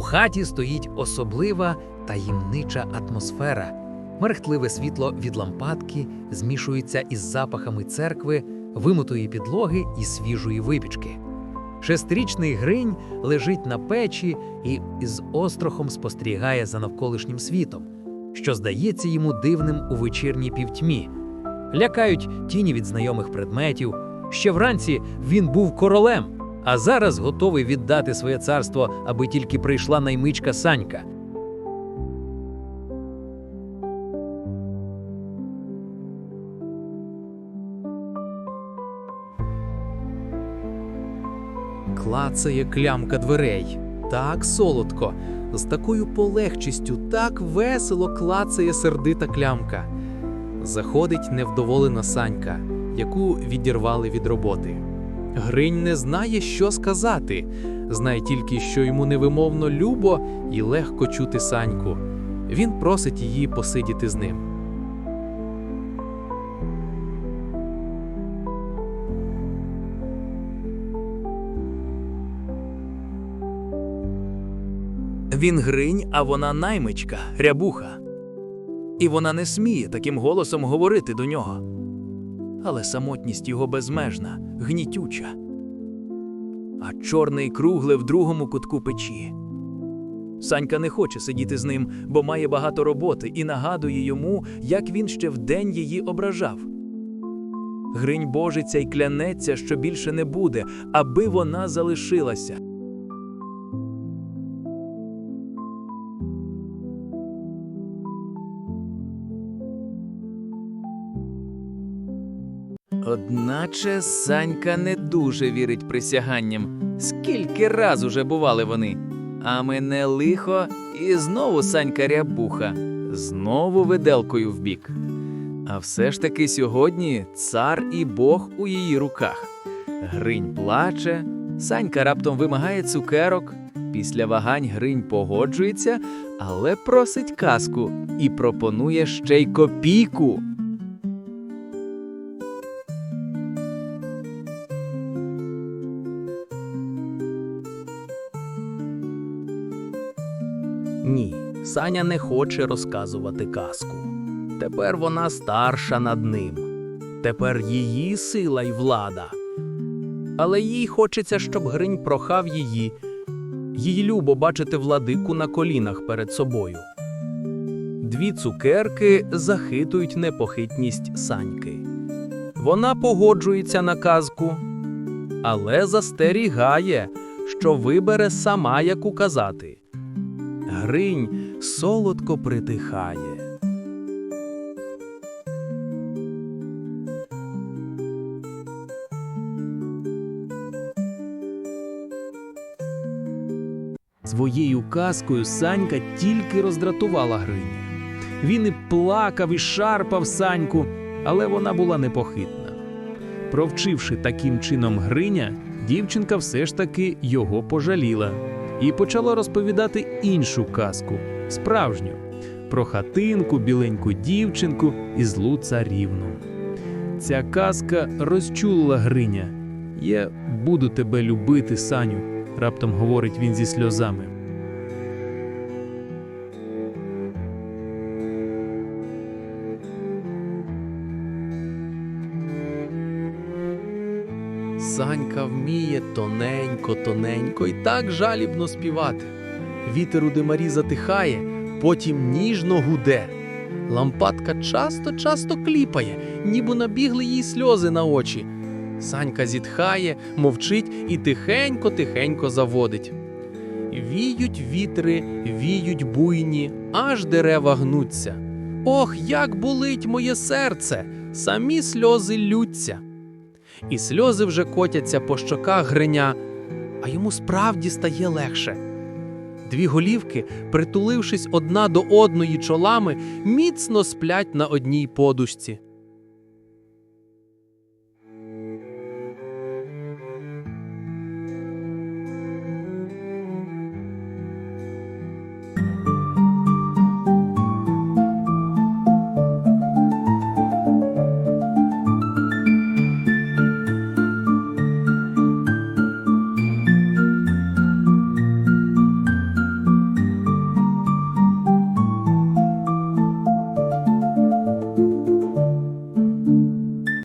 хаті стоїть особлива таємнича атмосфера. Мерехтливе світло від лампадки змішується із запахами церкви, вимитої підлоги і свіжої випічки. Шестирічний Гринь лежить на печі і із острахом спостерігає за навколишнім світом, що здається йому дивним у вечірній півтьмі. Лякають тіні від знайомих предметів. Ще вранці він був королем, а зараз готовий віддати своє царство, аби тільки прийшла наймичка Санька. Клацає клямка дверей. Так солодко, з такою полегчістю, так весело клацає сердита клямка. Заходить невдоволена Санька, яку відірвали від роботи. Гринь не знає, що сказати, знає тільки, що йому невимовно любо і легко чути Саньку. Він просить її посидіти з ним. Він гринь, а вона наймичка, рябуха. І вона не сміє таким голосом говорити до нього. Але самотність його безмежна, гнітюча. А чорний кругле в другому кутку печі. Санька не хоче сидіти з ним, бо має багато роботи і нагадує йому, як він ще вдень її ображав. Гринь божиться й клянеться, що більше не буде, аби вона залишилася. Одначе Санька не дуже вірить присяганням. Скільки раз уже бували вони. А мене лихо, і знову Санька рябуха, знову виделкою вбік. А все ж таки сьогодні цар і Бог у її руках. Гринь плаче, Санька раптом вимагає цукерок. Після вагань Гринь погоджується, але просить казку і пропонує ще й копійку. Ні, Саня не хоче розказувати казку. Тепер вона старша над ним. Тепер її сила й влада. Але їй хочеться, щоб Гринь прохав її. Їй любо бачити владику на колінах перед собою. Дві цукерки захитують непохитність Саньки. Вона погоджується на казку, але застерігає, що вибере сама яку казати. Гринь солодко притихає. Своєю казкою Санька тільки роздратувала Гриня. Він і плакав, і шарпав Саньку, але вона була непохитна. Провчивши таким чином Гриня, дівчинка все ж таки його пожаліла і почала розповідати іншу казку, справжню, про хатинку, біленьку дівчинку і злу царівну. Ця казка розчулила Гриня. Я буду тебе любити, Саню, раптом говорить він зі сльозами. Санька вміє тоненько, тоненько і так жалібно співати. Вітер у димарі затихає, потім ніжно гуде. Лампадка часто-часто кліпає, ніби набігли їй сльози на очі. Санька зітхає, мовчить і тихенько-тихенько заводить. Віють вітри, віють буйні, аж дерева гнуться. Ох, як болить моє серце! Самі сльози лються. І сльози вже котяться по щоках гриня, а йому справді стає легше. Дві голівки, притулившись одна до одної чолами, міцно сплять на одній подушці.